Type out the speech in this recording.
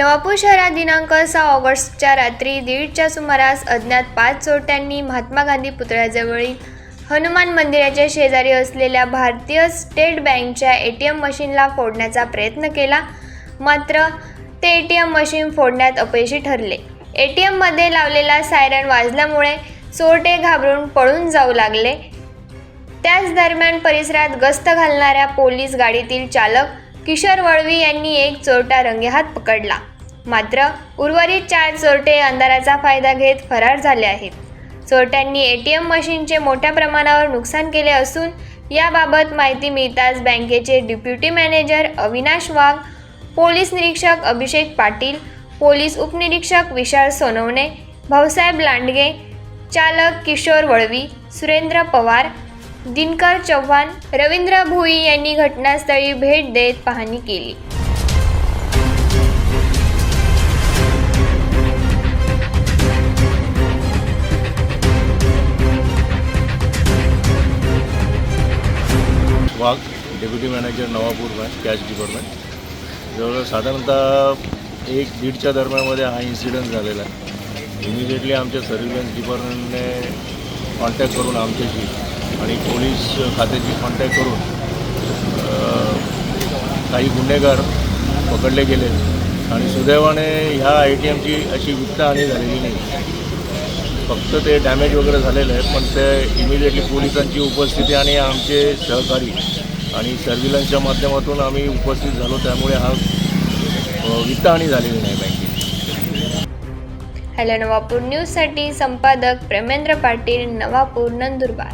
नवापूर शहरात दिनांक सहा ऑगस्टच्या रात्री दीडच्या सुमारास अज्ञात पाच चोरट्यांनी महात्मा गांधी पुतळ्याजवळील हनुमान मंदिराच्या शेजारी असलेल्या भारतीय स्टेट बँकच्या ए टी एम मशीनला फोडण्याचा प्रयत्न केला. मात्र ते ए टी एम मशीन फोडण्यात अपयशी ठरले. ए टी एममध्ये लावलेला सायरन वाजल्यामुळे चोरटे घाबरून पळून जाऊ लागले. त्याच दरम्यान परिसरात गस्त घालणाऱ्या पोलीस गाडीतील चालक किशोर वळवी यांनी एक चोरटा रंगेहात पकडला. मात्र उर्वरित चार चोरटे अंधाराचा फायदा घेत फरार झाले आहेत. चोरट्यांनी ए टी एम मशीनचे मोठ्या प्रमाणावर नुकसान केले असून याबाबत माहिती मिळताच बँकेचे deputy manager Avinash Wagh police निरीक्षक अभिषेक पाटील पोलीस उपनिरीक्षक विशाल सोनवणे भाऊसाहेब लांडगे चालक किशोर वळवी सुरेंद्र पवार दिनकर चव्हाण रवींद्र भुई यांनी घटनास्थळी भेट देत पाहणी केली. Wagh deputy manager Navapur bank cash department जवळजवळ साधारणतः एक दीडच्या दरम्यानमध्ये हा इन्सिडंट झालेला आहे. इमिजिएटली आमच्या सर्व्हिलन्स डिपार्टमेंटने कॉन्टॅक्ट करून आमच्याशी आणि पोलीस खात्याची कॉन्टॅक्ट करून काही गुन्हेगार पकडले गेले. आणि सुदैवाने ह्या ए टी एमची अशी वित्तहानी झालेली नाही. फक्त ते डॅमेज वगैरे झालेलं आहे पण ते इमिडिएटली पोलिसांची उपस्थिती आणि आमचे सहकारी आणि सर्व्हिलन्सच्या माध्यमातून आम्ही उपस्थित झालो. त्यामुळे हा वित्तहानी झालेली नाही बँकेची हॅलो नवापूर न्यूजसाठी संपादक प्रेमेंद्र पाटील नवापूर नंदुरबार.